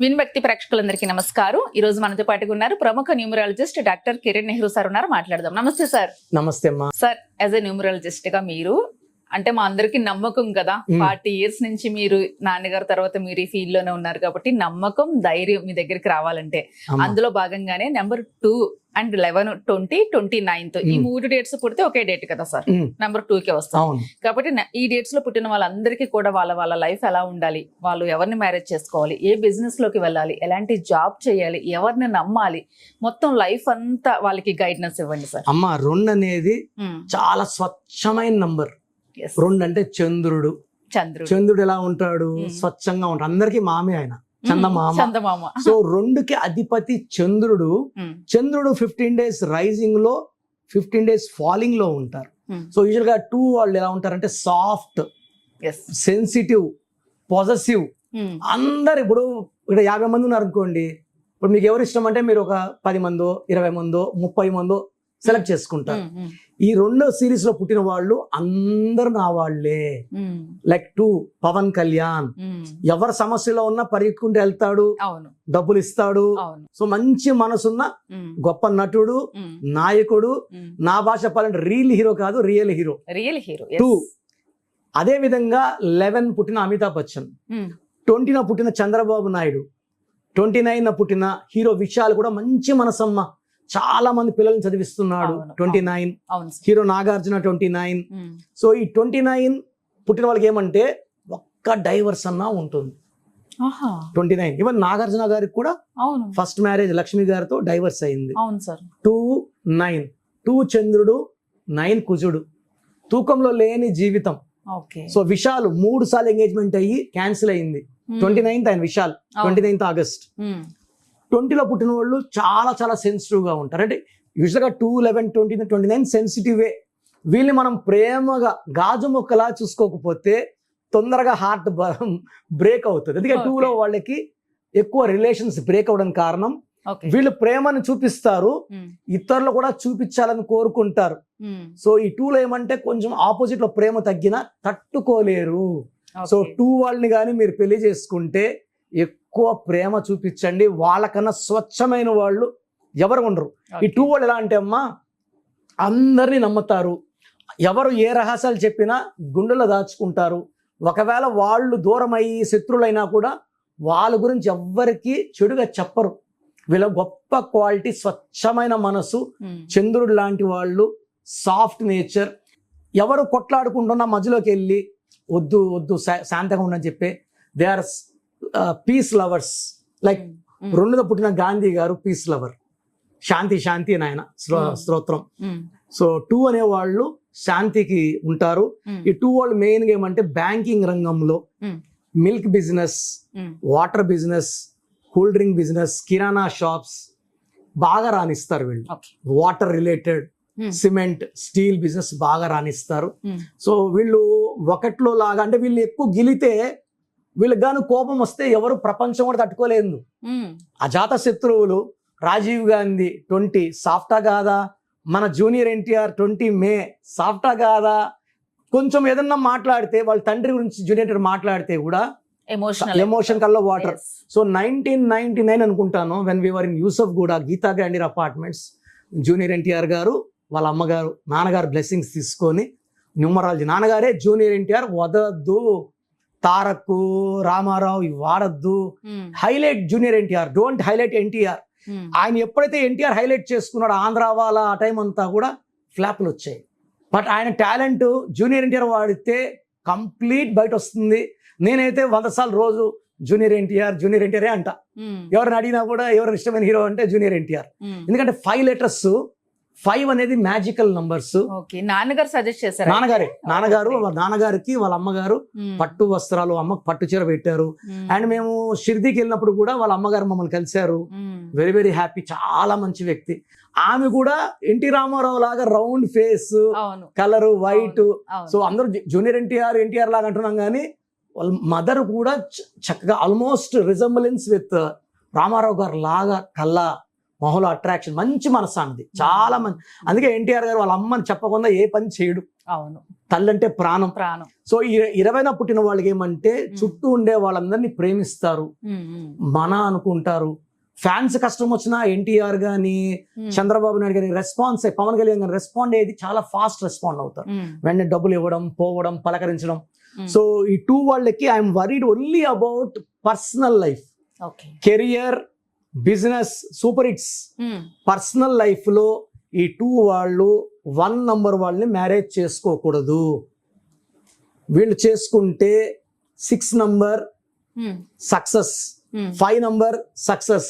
విన్భక్తి ప్రేక్షకులందరికీ నమస్కారం. ఈ రోజు మనతో పాటుగా ఉన్నారు ప్రముఖ numerologist doctor Kiran Nehru sir ఉన్నారు. మాట్లాడదాం. నమస్తే సార్. నమస్తే అమ్మా. సార్ యాజ్ ఎ న్యూమరాలజిస్ట్గా మీరు అంటే మా అందరికి నమ్మకం కదా. ఫార్టీ ఇయర్స్ నుంచి మీరు నాన్నగారు తర్వాత మీరు ఈ ఫీల్డ్లోనే ఉన్నారు కాబట్టి నమ్మకం ధైర్యం మీ దగ్గరికి రావాలంటే. అందులో భాగంగానే number two and eleven twenty twenty ninth. ఈ. మూడు డేట్స్ పుడితే ఒకే డేట్ కదా సార్. నెంబర్ టూ కే వస్తాం కాబట్టి ఈ డేట్స్లో పుట్టిన వాళ్ళందరికీ కూడా వాళ్ళ వాళ్ళ లైఫ్ ఎలా ఉండాలి వాళ్ళు ఎవరిని మ్యారేజ్ చేసుకోవాలి ఏ బిజినెస్లోకి వెళ్ళాలి ఎలాంటి జాబ్ చేయాలి ఎవరిని నమ్మాలి మొత్తం లైఫ్ అంతా వాళ్ళకి గైడెన్స్ ఇవ్వండి సార్. అమ్మ రెండు అనేది చాలా స్వచ్ఛమైన నంబర్. రెండు అంటే చంద్రుడు చంద్రుడు చంద్రుడు ఎలా ఉంటాడు. స్వచ్ఛంగా ఉంటాడు అందరికి మామే ఆయన చందమామ. మ్మ్. చందమామ సో రెండుకి అధిపతి చంద్రుడు. చంద్రుడు ఫిఫ్టీన్ డేస్ రైజింగ్లో ఫిఫ్టీన్ డేస్ ఫాలింగ్లో ఉంటారు. సో యూజువల్గా టూ వాళ్ళు ఎలా ఉంటారంటే సాఫ్ట్ Yes. Sensitive positive. అందరు ఇప్పుడు ఇక్కడ యాభై మంది ఉన్నారు అనుకోండి ఇప్పుడు మీకు ఎవరు ఇష్టం అంటే మీరు ఒక పది మందో ఇరవై మందో ముప్పై మందో సెలెక్ట్ చేసుకుంటారు. ఈ రెండో సిరీస్లో పుట్టిన వాళ్ళు అందరు నా వాళ్ళే మ్మ్. Like two Pawan Kalyan. ఎవరి సమస్యలో ఉన్నా పరిగెత్తుకుంటూ వెళ్తాడు డబ్బులు ఇస్తాడు సో మంచి మనసున్న. గొప్ప నటుడు. నాయకుడు. నా భాష చెప్పాలంటే రియల్ హీరో కాదు real hero real hero Two. అదే విధంగా లెవెన్ పుట్టిన అమితాబ్ బచ్చన్ ట్వంటీన పుట్టిన చంద్రబాబు నాయుడు ట్వంటీ నైన్ పుట్టిన హీరో విశాల్ కూడా మంచి మనసమ్మ చాలా మంది పిల్లల్ని చదివిస్తున్నాడు twenty. Nine. Hero Nagarjuna twenty nine. So ఈ ట్వంటీ నైన్ పుట్టిన వాళ్ళకి ఏమంటే ఒక్క డైవర్స్ అన్నా ఉంటుంది. Twenty nine. ఈవెన్ నాగార్జున గారికి కూడా ఫస్ట్ మ్యారేజ్ లక్ష్మి గారితో డైవర్స్ అయింది. Two nine. టూ చంద్రుడు నైన్ కుజుడు. తూకంలో లేని జీవితం. సో విశాల్ మూడు సార్లు ఎంగేజ్మెంట్ అయ్యి క్యాన్సిల్ అయింది. ట్వంటీ నైన్త్ ఆయన విశాల్. Twenty ninth August. ట్వంటీలో పుట్టిన వాళ్ళు చాలా చాలా సెన్సిటివ్గా ఉంటారు అంటే యూజువల్గా two eleven twenty twenty nine సెన్సిటివే వీళ్ళని మనం ప్రేమగా గాజు మొక్కలా చూసుకోకపోతే తొందరగా హార్ట్ బ్రేక్ అవుతుంది అందుకే. టూలో వాళ్ళకి ఎక్కువ రిలేషన్స్ బ్రేక్ అవ్వడానికి కారణం వీళ్ళు ప్రేమను చూపిస్తారు మ్మ్. ఇతరులు కూడా చూపించాలని కోరుకుంటారు మ్మ్. సో ఈ టూలో ఏమంటే కొంచెం ఆపోజిట్లో ప్రేమ తగ్గినా తట్టుకోలేరు సో. టూ వాళ్ళని కానీ మీరు పెళ్ళి చేసుకుంటే ఎక్కువ ప్రేమ చూపించండి. వాళ్ళకన్నా స్వచ్ఛమైన వాళ్ళు ఎవరు ఉండరు. ఈ. టూ వాళ్ళు ఎలా అంటే అమ్మా అందరినీ నమ్ముతారు. ఎవరు ఏ రహస్యాలు చెప్పినా గుండెలో దాచుకుంటారు. ఒకవేళ వాళ్ళు దూరం అయ్యి శత్రులైనా కూడా వాళ్ళ గురించి ఎవ్వరికి చెడుగా చెప్పరు. వీళ్ళ గొప్ప క్వాలిటీ స్వచ్ఛమైన మనసు. చంద్రుడు లాంటి వాళ్ళు సాఫ్ట్ నేచర్. ఎవరు కొట్లాడుకుంటున్నా మధ్యలోకి వెళ్ళి వద్దు వద్దు శాంతంగా ఉండని చెప్పి they are peace lovers like. రెండులో పుట్టిన గాంధీ గారు పీస్ లవర్ శాంతి శాంతి అని ఆయన Hmm. స్తోత్రం. సో టూ అనే వాళ్ళు శాంతికి ఉంటారు మ్మ్. ఈ టూ వాళ్ళు మెయిన్గా ఏమంటే బ్యాంకింగ్ రంగంలో. Milk business. Water business cool drink business కిరాణా షాప్స్ బాగా రాణిస్తారు వీళ్ళు. Water related. Cement steel business బాగా రాణిస్తారు. సో వీళ్ళు ఒకట్లో లాగా అంటే వీళ్ళు ఎక్కువ గిలితే వీళ్ళకి గాను కోపం వస్తే ఎవరు ప్రపంచం కూడా తట్టుకోలేదు. అజాత శత్రువులు రాజీవ్ గాంధీ ట్వంటీ సాఫ్టా కాదా మన జూనియర్ ఎన్టీఆర్ ట్వంటీ మే సాఫ్టా కాదా కొంచెం ఏదన్నా మాట్లాడితే వాళ్ళ తండ్రి గురించి జూనియర్ మాట్లాడితే కూడా ఎమోషనల్ ఎమోషన్ కల్లో water. So nineteen ninety nine అనుకుంటాను when we are in Yousufguda Geeta grandeur apartments junior NTR గారు వాళ్ళ అమ్మగారు నాన్నగారు బ్లెస్సింగ్స్ తీసుకొని న్యూమరాలజీ నాన్నగారే జూనియర్ ఎన్టీఆర్ వదద్దు. తారక్ రామారావు ఇవి వాడద్దు. Highlight junior NTR don't highlight NTR. ఆయన ఎప్పుడైతే ఎన్టీఆర్ హైలైట్ చేసుకున్నాడో ఆంధ్ర వాళ్ళ ఆ టైం అంతా కూడా ఫ్లాప్లు వచ్చాయి బట్ ఆయన టాలెంట్ జూనియర్ ఎన్టీఆర్ వాడితే కంప్లీట్ బయట వస్తుంది నేనైతే వంద సార్లు రోజు జూనియర్ ఎన్టీఆర్ జూనియర్ ఎన్టీఆర్ అంట. ఎవరిని అడిగినా కూడా ఎవరు ఇష్టమైన హీరో అంటే జూనియర్ ఎన్టీఆర్. ఎందుకంటే ఫైవ్ లెటర్స్ ఫైవ్ అనేది మ్యాజికల్ నంబర్స్ నాన్నగారు సజెస్ట్ చేశారు? నాన్నగారే నాన్నగారు వాళ్ళ నాన్నగారికి వాళ్ళ అమ్మగారు పట్టు వస్త్రాలు అమ్మకు పట్టు చీర పెట్టారు. అండ్ మేము షిర్దీకి వెళ్ళినప్పుడు కూడా వాళ్ళ అమ్మగారు మమ్మల్ని కలిశారు. వెరీ వెరీ హ్యాపీ చాలా మంచి వ్యక్తి. ఆమె కూడా ఎన్టీ రామారావు లాగా round face colour white. So అందరూ జూనియర్ ఎన్టీఆర్ ఎన్టీఆర్ లాగా అంటున్నాం కానీ వాళ్ళ మదర్ కూడా చక్కగా ఆల్మోస్ట్ రిజంబలెన్స్ విత్ రామారావు గారు లాగా కళ్ళ మొహంలో అట్రాక్షన్ మంచి మనసు అన్నది చాలా మంచి అందుకే ఎన్టీఆర్ గారు వాళ్ళ అమ్మని చెప్పకుండా ఏ పని చేయడు. అవును. తల్లి అంటే ప్రాణం. ప్రాణం. సో ఈ ఇరవైన పుట్టిన వాళ్ళకి ఏమంటే చుట్టూ ఉండే వాళ్ళందరినీ ప్రేమిస్తారు. మన అనుకుంటారు. ఫ్యాన్స్ కష్టం వచ్చినా ఎన్టీఆర్ గాని చంద్రబాబు నాయుడు గారి రెస్పాన్స్ పవన్ కళ్యాణ్ గారి రెస్పాండ్ అయ్యేది చాలా ఫాస్ట్ రెస్పాండ్ అవుతారు. వెంటనే డబ్బులు ఇవ్వడం పోవడం పలకరించడం. సో ఈ టూ వాళ్ళకి I'm worried only about personal life career business super hits. Um, personal లైఫ్లో ఈ టూ వాళ్ళు వన్ నంబర్ వాళ్ళని మ్యారేజ్ చేసుకోకూడదు. వీళ్ళు చేసుకుంటే six number um, success. Um, five number success.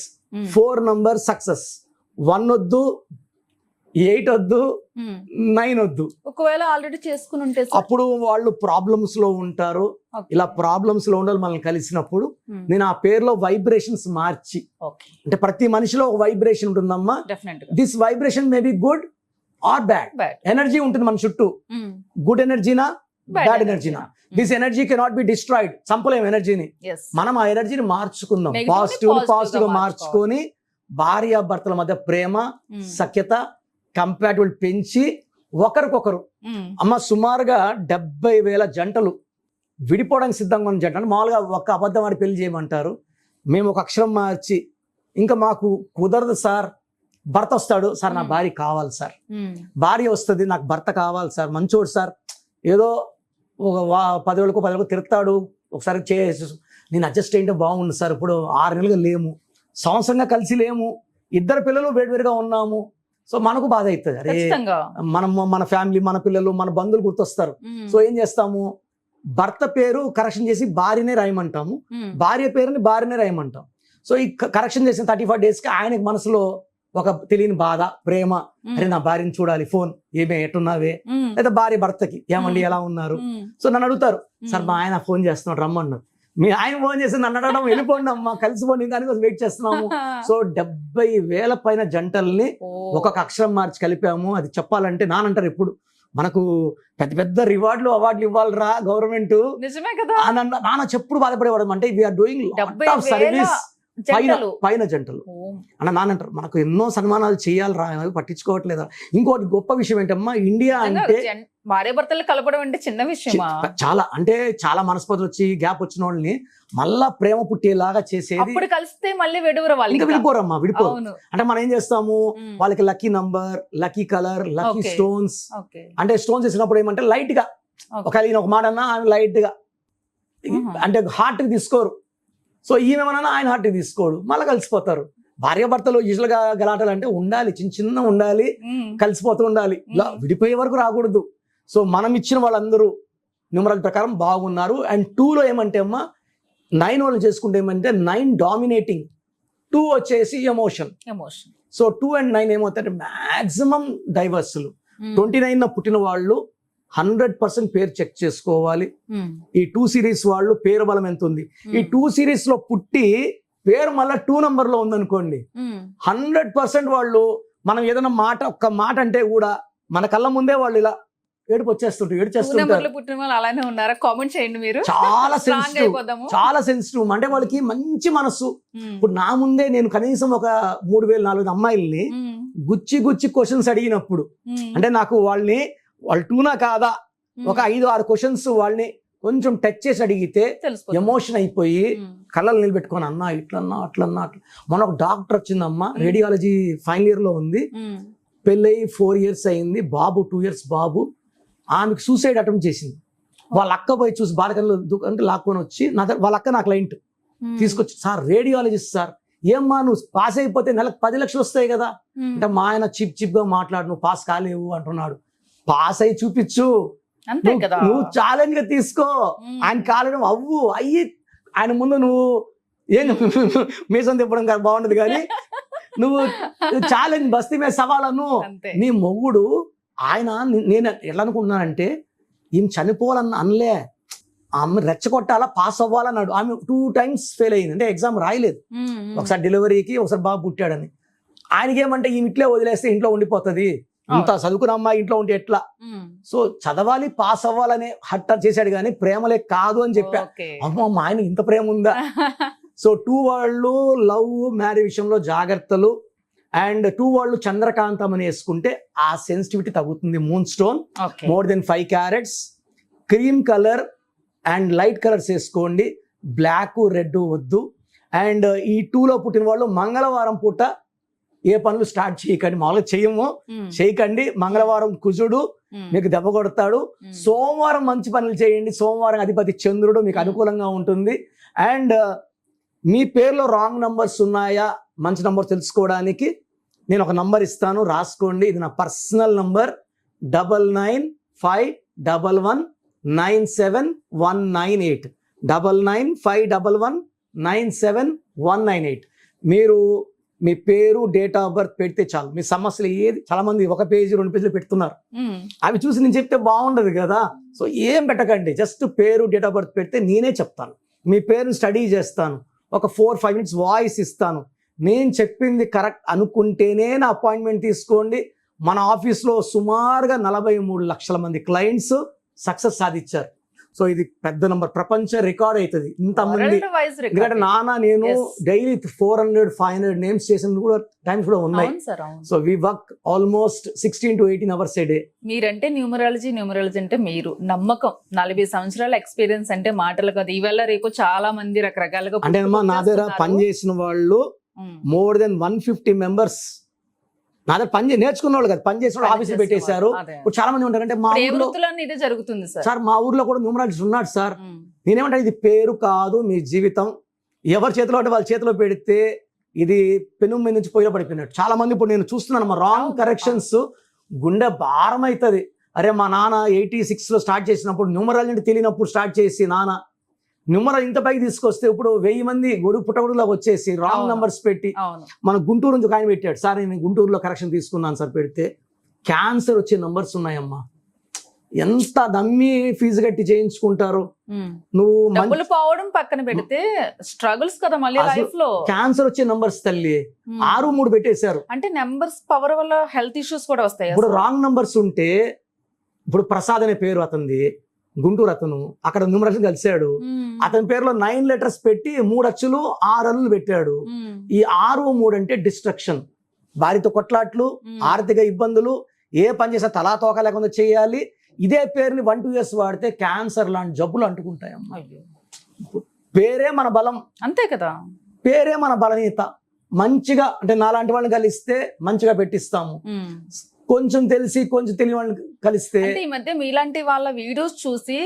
Four number success. One వద్దు ఎయిట్ వద్దు. నైన్ వద్దు. ఒకవేళ ఆల్రెడీ చేసుకుని ఉంటే? అప్పుడు వాళ్ళు ప్రాబ్లమ్స్లో ఉంటారు. ఇలా ప్రాబ్లమ్స్లో ఉండాలి మనల్ని కలిసినప్పుడు నేను ఆ పేరులో వైబ్రేషన్స్ మార్చి అంటే ప్రతి మనిషిలో ఒక వైబ్రేషన్ ఉంటుందమ్మా. This vibration may be good or bad energy ఉంటుంది మన చుట్టూ. గుడ్ ఎనర్జీనా bad ఎనర్జీనా this energy cannot be destroyed చంపలేం ఎనర్జీని మనం ఆ ఎనర్జీని మార్చుకుందాం. పాజిటివ్ పాజిటివ్గా మార్చుకొని భార్య భర్తల మధ్య ప్రేమ సఖ్యత కంపాటబుల్ పెంచి ఒకరికొకరు. అమ్మ సుమారుగా డెబ్బై వేల జంటలు విడిపోవడానికి సిద్ధంగా ఉన్న జంట అంటే మామూలుగా ఒక అబద్ధం ఆడి పెళ్ళి చేయమంటారు. మేము ఒక అక్షరం మార్చి ఇంకా మాకు కుదరదు సార్ భర్త వస్తాడు. సార్ నా. భార్య కావాలి సార్. భార్య వస్తుంది నాకు భర్త కావాలి సార్ మంచోడు సార్. ఏదో ఒక పదివేలకు పదివేలకు తిరుగుతాడు ఒకసారి చేసి నేను అడ్జస్ట్ అయింటే బాగుండు సార్. ఇప్పుడు ఆరు నెలలుగా లేము. సంవత్సరంగా కలిసి లేము. ఇద్దరు పిల్లలు వేడివేరుగా ఉన్నాము. సో మనకు బాధ అవుతుంది అరే మనం మన ఫ్యామిలీ మన పిల్లలు మన బంధువులు గుర్తొస్తారు. సో ఏం చేస్తాము? భర్త పేరు కరెక్షన్ చేసి భార్యనే రాయమంటాము. భార్య పేరుని భార్యనే రాయమంటాం. సో ఈ కరెక్షన్ చేసిన థర్టీ ఫైవ్ డేస్కి ఆయనకి మనసులో ఒక తెలియని బాధ ప్రేమ. అరే నా భార్యని చూడాలి ఫోన్. ఏమే ఎట్టున్నావే? లేదా భార్య భర్తకి ఏమండి ఎలా ఉన్నారు? సో నన్ను అడుగుతారు. సార్ మా ఆయన ఫోన్ చేస్తున్నాడు రమ్మన్నారు మీ ఆయన ఫోన్ చేసి నన్ను అడగడం వెళ్ళిపోండి అమ్మా కలిసిపోండి దానికోసం వెయిట్ చేస్తున్నాము. సో డెబ్బై వేల పైన జంటల్ని ఒక్కొక్క అక్షరం మార్చి కలిపాము. అది చెప్పాలంటే నానంటారు ఎప్పుడు మనకు పెద్ద పెద్ద రివార్డులు అవార్డులు ఇవ్వాలిరా గవర్నమెంట్. నిజమే కదా. నాన్న చెప్పుడు బాధపడేవాడు అంటే వీఆర్ డూయింగ్ సర్వీస్ పైన పైన జంటలు. అన్న నానంటారు మనకు ఎన్నో సన్మానాలు చేయాలిరా పట్టించుకోవట్లేదా? ఇంకోటి గొప్ప విషయం ఏంటమ్మా ఇండియా అంటే జన్- భార్య భర్తలు కలపడం అంటే చిన్న విషయమా? చాలా అంటే చాలా మనస్పతులు వచ్చి గ్యాప్ వచ్చిన వాళ్ళని మళ్ళా ప్రేమ పుట్టేలాగా చేసేది అప్పుడు కలిస్తే మళ్ళీ వెడువరు వాళ్ళు ఇంకా. విడిపోరమ్మా విడిపోరు. అవును. అంటే మనం ఏం చేస్తాము? వాళ్ళకి lucky number lucky colour lucky. Stones. అంటే స్టోన్స్ వేసినప్పుడు ఏమంటే లైట్గా. ఒక ఈయన ఒక మాట అన్నా ఆయన లైట్గా. అంటే హార్ట్కి తీసుకోరు. సో ఈమెమన్నా ఆయన హార్ట్కి తీసుకోడు మళ్ళీ కలిసిపోతారు. భార్య భర్తలు యూజువల్గా గలాటలు అంటే ఉండాలి చిన్న చిన్న ఉండాలి కలిసిపోతూ ఉండాలి. విడిపోయే వరకు రాకూడదు. సో మనం ఇచ్చిన వాళ్ళందరూ న్యూమరల్ ప్రకారం బాగున్నారు. అండ్ టూలో ఏమంటే అమ్మా నైన్ వాళ్ళు చేసుకుంటే ఏమంటే నైన్ డామినేటింగ్ టూ వచ్చేసి emotion emotion so two and nine ఏమవుతాయంటే maximum డైవర్స్లు ట్వంటీ నైన్ పుట్టిన వాళ్ళు హండ్రెడ్ పర్సెంట్ పేరు చెక్ చేసుకోవాలి. ఉమ్, ఈ టూ సిరీస్ వాళ్ళు పేరు బలం ఎంత ఉంది? ఈ ఉమ్, టూ సిరీస్లో పుట్టి పేరు మళ్ళీ టూ నంబర్లో ఉందనుకోండి హండ్రెడ్ పర్సెంట్ వాళ్ళు మనం ఏదైనా మాట ఒక్క మాట అంటే కూడా మన కళ్ళ ముందే వాళ్ళు ఇలా ఏడుపు వచ్చేస్తుంటారు ఏడ్చేస్తుంటారు పుట్టిన వాళ్ళు అలానే ఉన్నారా? కామెంట్ చేయండి మీరు. చాలా సెన్సిటివ్ చాలా సెన్సిటివ్ అంటే వాళ్ళకి మంచి మనస్సు ఇప్పుడు నా ముందే నేను కనీసం ఒక మూడు వేల నాలుగు అమ్మాయిల్ని గుచ్చి గుచ్చి క్వశ్చన్స్ అడిగినప్పుడు అంటే నాకు వాళ్ళని వాళ్ళు టూనా కాదా? ఒక ఐదు ఆరు క్వశ్చన్స్ వాళ్ళని కొంచెం టచ్ చేసి అడిగితే. ఎమోషన్ అయిపోయి కళ్ళలు నిలబెట్టుకొని అన్నా ఇట్లన్నా అట్లన్నా అట్లా. మొన్న ఒక డాక్టర్ వచ్చిందమ్మా రేడియాలజీ ఫైనల్ ఇయర్లో ఉంది. ఉమ్, పెళ్ళై ఫోర్ ఇయర్స్ అయింది. బాబు టూ ఇయర్స్ బాబు. ఆమెకు సూసైడ్ అటెంప్ట్ చేసింది. వాళ్ళ అక్క పోయి చూసి బాలకల్లో అంటే లాక్కొని వచ్చి నా వాళ్ళ అక్క నా క్లయింట్ తీసుకొచ్చి సార్ రేడియాలజిస్ట్ సార్ ఏమ్మా నువ్వు పాస్ అయిపోతే నెలకు పది లక్షలు వస్తాయి కదా. అంటే మా ఆయన చిప్ చిప్గా మాట్లాడు నువ్వు పాస్ కాలేవు అంటున్నాడు. పాస్ అయి చూపించు. నువ్వు- కదా. నువ్వు ఛాలెంజ్గా తీసుకో ఆయన కాలేడం అవ్వు అయ్యి ఆయన ముందు నువ్వు ఏం మీసం తిప్పడం కాదు బాగుండదు కానీ నువ్వు ఛాలెంజ్ బస్తీ మీద సవాలను అంతే. నీ మొగుడు ఆయన నేను ఎట్లా అనుకుంటున్నానంటే ఈమె చనిపోవాలన్న అనలే. ఆమె రెచ్చగొట్టాలా పాస్ అవ్వాలన్నాడు ఆమె టూ టైమ్స్ ఫెయిల్ అయింది. అంటే ఎగ్జామ్ రాయలేదు. ఒకసారి డెలివరీకి ఒకసారి బాబు పుట్టాడని. ఆయనకి ఏమంటే ఈమె ఇట్లే వదిలేస్తే ఇంట్లో ఉండిపోతుంది. ఇంత చదువుకున్న అమ్మాయి ఇంట్లో ఉంటే ఎట్లా? సో చదవాలి పాస్ అవ్వాలనే హట్ట చేశాడు కానీ ప్రేమలే కాదు అని చెప్పా. అమ్మ మా ఆయన ఇంత ప్రేమ ఉందా? సో టూ వాళ్ళు లవ్ మ్యారేజ్ విషయంలో జాగ్రత్తలు అండ్ టూ వాళ్ళు చంద్రకాంతం అని వేసుకుంటే ఆ సెన్సిటివిటీ తగ్గుతుంది moon stone more than five carats cream colour and light colours వేసుకోండి. బ్లాక్ రెడ్ వద్దు. అండ్ ఈ టూలో పుట్టిన వాళ్ళు మంగళవారం పూట ఏ పనులు స్టార్ట్ చేయకండి. మామూలుగా చేయము. చేయకండి. మంగళవారం కుజుడు మీకు దెబ్బ కొడతాడు. సోమవారం మంచి పనులు చేయండి. సోమవారం అధిపతి చంద్రుడు మీకు Hmm. అనుకూలంగా ఉంటుంది. అండ్ మీ పేరులో రాంగ్ నంబర్స్ ఉన్నాయా? మంచి నంబర్ తెలుసుకోవడానికి నేను ఒక నంబర్ ఇస్తాను రాసుకోండి. ఇది నా personal number double nine five double one nine seven one nine eight double nine five double one nine seven one nine eight మీరు మీ పేరు డేట్ ఆఫ్ బర్త్ పెడితే చాలు. మీ సమస్యలు ఏది? చాలా మంది ఒక పేజీ రెండు పేజీలు పెడుతున్నారు. అవి చూసి నేను చెప్తే బాగుండదు కదా? సో ఏం పెట్టకండి. జస్ట్ పేరు డేట్ ఆఫ్ బర్త్ పెడితే నేనే చెప్తాను. మీ పేరుని స్టడీ చేస్తాను. ఒక ఫోర్ ఫైవ్ మినిట్స్ వాయిస్ ఇస్తాను. నేను చెప్పింది కరెక్ట్ అనుకుంటేనే నా అపాయింట్మెంట్ తీసుకోండి. మన ఆఫీస్లో సుమారుగా నలభై మూడు లక్షల మంది క్లయింట్స్ సక్సెస్ సాధించారు. సో ఇది పెద్ద నంబర్. ప్రపంచ రికార్డ్ అవుతుంది. ఇంతమంది ఎందుకంటే నాన్న నేను. Daily four hundred five hundred names చేసిన కూడా టైమ్స్ కూడా ఉన్నాయి. So we work almost sixteen to eighteen hours a day. మీరంటే న్యూమరాలజీ న్యూమరాలజీ అంటే మీరు. నమ్మకం. నలభై సంవత్సరాల ఎక్స్పీరియన్స్ అంటే మాటలు కాదు. ఈవేళ రేపు చాలా మంది రకరకాలుగా అంటే నా దగ్గర పుట్టుకొచ్చేస్తున్నారు. పని చేసిన వాళ్ళు. More than one fifty members నా దగ్గర పని నేర్చుకున్న వాళ్ళు కదా పని చేసిన ఆఫీస్ పెట్టేశారు. ఇప్పుడు చాలా మంది ఉంటారు అంటే మా ఊర్లో ఇదే జరుగుతుంది సార్ మా ఊర్లో కూడా న్యూమరాలజిస్ట్ ఉన్నాడు సార్. నేనేమంటా ఇది పేరు కాదు మీ జీవితం ఎవరి చేతిలో అంటే వాళ్ళ చేతిలో పెడితే ఇది పెను మీద నుంచి పోయిన పడిపోయినట్టు చాలా మంది ఇప్పుడు నేను చూస్తున్నాను మా రాంగ్. కరెక్షన్స్ గుండె భారం అవుతుంది అరే మా నాన్న ఎయిటీ సిక్స్లో స్టార్ట్ చేసినప్పుడు న్యూమరాలజీ తెలియనప్పుడు స్టార్ట్ చేసి నాన్న న్యూమరాల్ ఇంత పైకి తీసుకొస్తే ఇప్పుడు వెయ్యి మంది గుడి పుట్టగుడిలోకి వచ్చేసి రాంగ్. నంబర్స్ పెట్టి మన గుంటూరు నుంచి ఒక ఆయన పెట్టాడు. సార్ నేను గుంటూరులో కరెక్షన్ తీసుకున్నాను సార్ పెడితే క్యాన్సర్ వచ్చే నంబర్స్ ఉన్నాయమ్మా. ఎంత నమ్మి ఫీజు కట్టి చేయించుకుంటారు. నువ్వు డబ్బులు పోవడం పక్కన పెడితే స్ట్రగుల్స్ కదా మళ్ళీ లైఫ్లో. క్యాన్సర్ వచ్చే నంబర్స్ తల్లి. ఆరు మూడు పెట్టేశారు. అంటే నెంబర్స్ పవర్ వల్ల హెల్త్ ఇష్యూస్ కూడా వస్తాయి ఇప్పుడు రాంగ్ నంబర్స్ ఉంటే ఇప్పుడు ప్రసాద్ అనే పేరు అతనిది. గుంటూరు అతను. అక్కడ న్యూమరేషన్ కలిశాడు. అతని పేరులో నైన్ లెటర్స్ పెట్టి మూడు అచ్చులు ఆరు అల్లులు పెట్టాడు. ఈ ఆరు మూడు అంటే డిస్ట్రక్షన్. భార్యతో కొట్లాట్లు ఆర్థిక ఇబ్బందులు ఏ పని చేసినా తలా తోక లేకుండా చేయాలి. ఇదే పేరుని వన్ టూ ఇయర్స్ వాడితే క్యాన్సర్ లాంటి జబ్బులు అంటుకుంటాయమ్మా పేరే మన బలం. అంతే కదా? పేరే మన బలహీనత. మంచిగా అంటే నాలాంటి వాళ్ళని కలిస్తే మంచిగా పెట్టిస్తాము. కొంచెం తెలిసి కొంచెం తెలియని వాళ్ళని కలిస్తే ఈ మధ్య మీలాంటి వాళ్ళ వీడియోస్ చూసి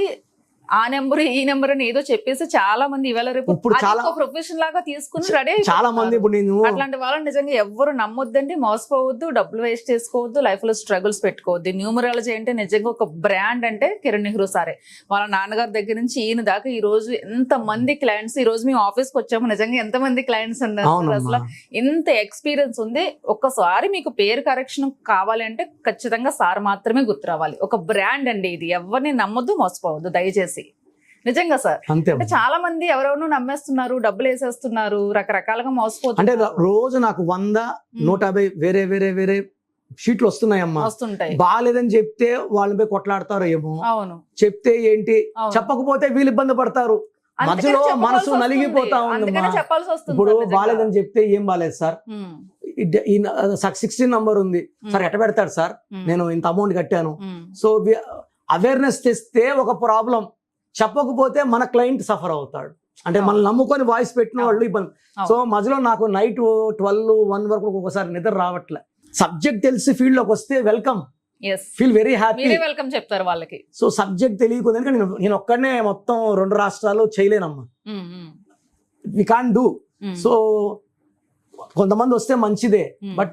ఆ నెంబర్ ఈ నెంబర్ అని ఏదో చెప్పేసి చాలా మంది ఇవాళ రేపు ఇప్పుడు చాలా- ప్రొఫెషన్ లాగా తీసుకుని రెడీ చాలా మంది ఇప్పుడు నేను అట్లాంటి వాళ్ళని నిజంగా ఎవ్వరు నమ్మొద్దండి మోసపోవద్దు డబ్బులు వేస్ట్ చేసుకోవద్దు లైఫ్లో స్ట్రగుల్స్ పెట్టుకోవద్దు. న్యూమరాలజీ అంటే నిజంగా ఒక బ్రాండ్ అంటే కిరణ్ నెహ్రూ సారే. వాళ్ళ నాన్నగారి దగ్గర నుంచి ఈయన దాకా ఈ రోజు ఎంత మంది క్లయింట్స్ ఈ రోజు మేము ఆఫీస్కి వచ్చాము నిజంగా ఎంత మంది క్లయింట్స్ ఉన్నారు అసలు? ఇంత ఎక్స్పీరియన్స్ ఉంది. ఒక్కసారి మీకు పేరు కరెక్షన్ కావాలి అంటే ఖచ్చితంగా సార్ మాత్రమే గుర్తు రావాలి. ఒక బ్రాండ్ అండి ఇది. ఎవరిని నమ్మొద్దు మోసపోవద్దు దయచేసి. నిజంగా సార్. అంతే అంటే చాలా మంది ఎవరెవరు నమ్మేస్తున్నారు డబ్బులు వేసేస్తున్నారు రకరకాలుగా అంటే మోసపోతున్నారు రోజు నాకు వంద. నూట యాభై వేరే వేరే వేరే షీట్లు వస్తున్నాయమ్మా. వస్తుంటాయి. బాగాలేదని చెప్తే వాళ్ళని పోయి కొట్లాడతారు ఏమో. అవును. చెప్తే ఏంటి. చెప్పకపోతే వీళ్ళు ఇబ్బంది పడతారు. మధ్యలో మనసు. నలిగిపోతా వస్తుంది ఇప్పుడు. బాగాలేదని చెప్తే ఏం బాగాలేదు సార్. సిక్స్టీన్ నంబర్ ఉంది. సార్ ఎట్ట పెడతాడు సార్? నేను ఇంత అమౌంట్ కట్టాను. సో అవేర్నెస్ తెస్తే ఒక ప్రాబ్లం చెప్పకపోతే మన క్లయింట్ సఫర్ అవుతాడు. అంటే అవును. మనం నమ్ముకొని వాయిస్ పెట్టిన వాళ్ళు ఇబ్బంది. సో మధ్యలో నాకు నైట్ ట్వెల్వ్ వన్ వరకు ఒక్కొక్కసారి నిద్ర రావట్లే. సబ్జెక్ట్ తెలిసి ఫీల్డ్లోకి వస్తే welcome. Feel very happy welcome చెప్తారు వాళ్ళకి. సో సబ్జెక్ట్ తెలియకుండా నేను నేను ఒక్కడనే మొత్తం రెండు రాష్ట్రాలు చేయలేనమ్మా. వి కాన్ డూ సో కొంతమంది వస్తే మంచిదే. బట్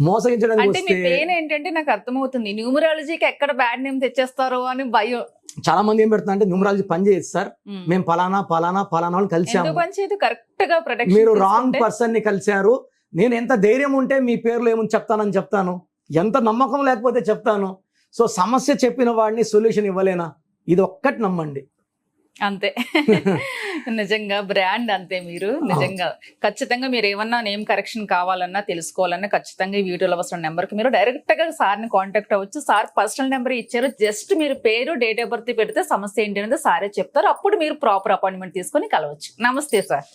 మోసగించడానికి అంటే మీ పెయిన్ ఏంటంటే నాకు అర్థమవుతుంది. న్యూమరాలజీకి ఎక్కడ బ్యాడ్ నేమ్ తెచ్చేస్తారో అని భయం. చాలా మంది ఏం పెడుతున్నా అంటే న్యూమరాలజీ పని చేయదు సార్. మేము. పలానా పలానా పలానా వాళ్ళు కలిసాము. మీరు రాంగ్ పర్సన్ని కలిశారు. నేను ఎంత ధైర్యం ఉంటే మీ పేర్లు ఏముంది చెప్తానని చెప్తాను. ఎంత నమ్మకం లేకపోతే చెప్తాను. సో సమస్య చెప్పిన వాడిని సొల్యూషన్ ఇవ్వలేనా? ఇది ఒక్కటి నమ్మండి. అంతే. నిజంగా బ్రాండ్ అంతే మీరు. నిజంగా ఖచ్చితంగా మీరు ఏమన్నా నేమ్ కరెక్షన్ కావాలన్నా తెలుసుకోవాలన్నా ఖచ్చితంగా ఈ వీడియోలో వస్తున్న నెంబర్కి మీరు డైరెక్ట్గా సార్ని కాంటాక్ట్ అవ్వచ్చు. సార్ పర్సనల్ నెంబర్ ఇచ్చారు. జస్ట్ మీరు పేరు డేట్ ఆఫ్ బర్త్ పెడితే సమస్య ఏంటి అనేది సారే చెప్తారు. అప్పుడు మీరు ప్రాపర్ అపాయింట్మెంట్ తీసుకొని కలవచ్చు. నమస్తే సార్.